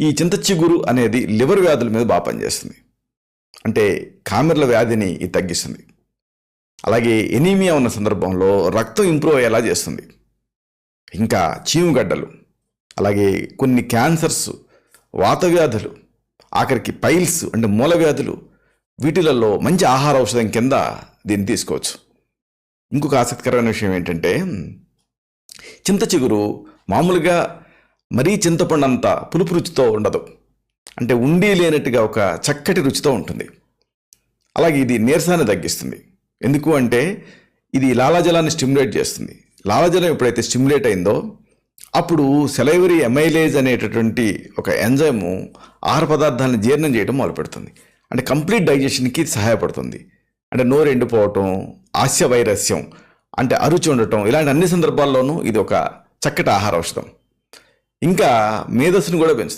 ఈ చింత చిగురు అనేది లివర్ వ్యాధుల మీద బాగా పనిచేస్తుంది. అంటే కామెర్ల వ్యాధిని ఇది తగ్గిస్తుంది. అలాగే ఎనీమియా ఉన్న సందర్భంలో రక్తం ఇంప్రూవ్ అయ్యేలా చేస్తుంది. ఇంకా చీముగడ్డలు అలాగే కొన్ని క్యాన్సర్స్ వాత వ్యాధులు ఆఖరికి పైల్స్ అంటే మూల వ్యాధులు వీటిలలో మంచి ఆహార ఔషధం కింద దీన్ని తీసుకోవచ్చు. ఇంకొక ఆసక్తికరమైన విషయం ఏంటంటే చింత చిగురు మామూలుగా మరీ చింతపండు అంత పులుపు రుచితో ఉండదు. అంటే ఉండి లేనట్టుగా ఒక చక్కటి రుచితో ఉంటుంది. అలాగే ఇది నీరసాన్ని తగ్గిస్తుంది. ఎందుకు అంటే ఇది లాలాజలాన్ని స్టిమ్యులేట్ చేస్తుంది. లాలాజలం ఎప్పుడైతే స్టిమ్యులేట్ అయిందో అప్పుడు సెలైవరీ ఎమైలేజ్ అనేటటువంటి ఒక ఎంజైము ఆహార పదార్థాలను జీర్ణం చేయడం మొదలుపెడుతుంది. అంటే కంప్లీట్ డైజెషన్కి సహాయపడుతుంది. అంటే నోరు ఎండిపోవటం ఆస్య వైరస్యం అంటే అరుచి ఉండటం ఇలాంటి అన్ని సందర్భాల్లోనూ ఇది ఒక చక్కటి ఆహార ఔషధం. ఇంకా మేధస్సును కూడా పెంచుతుంది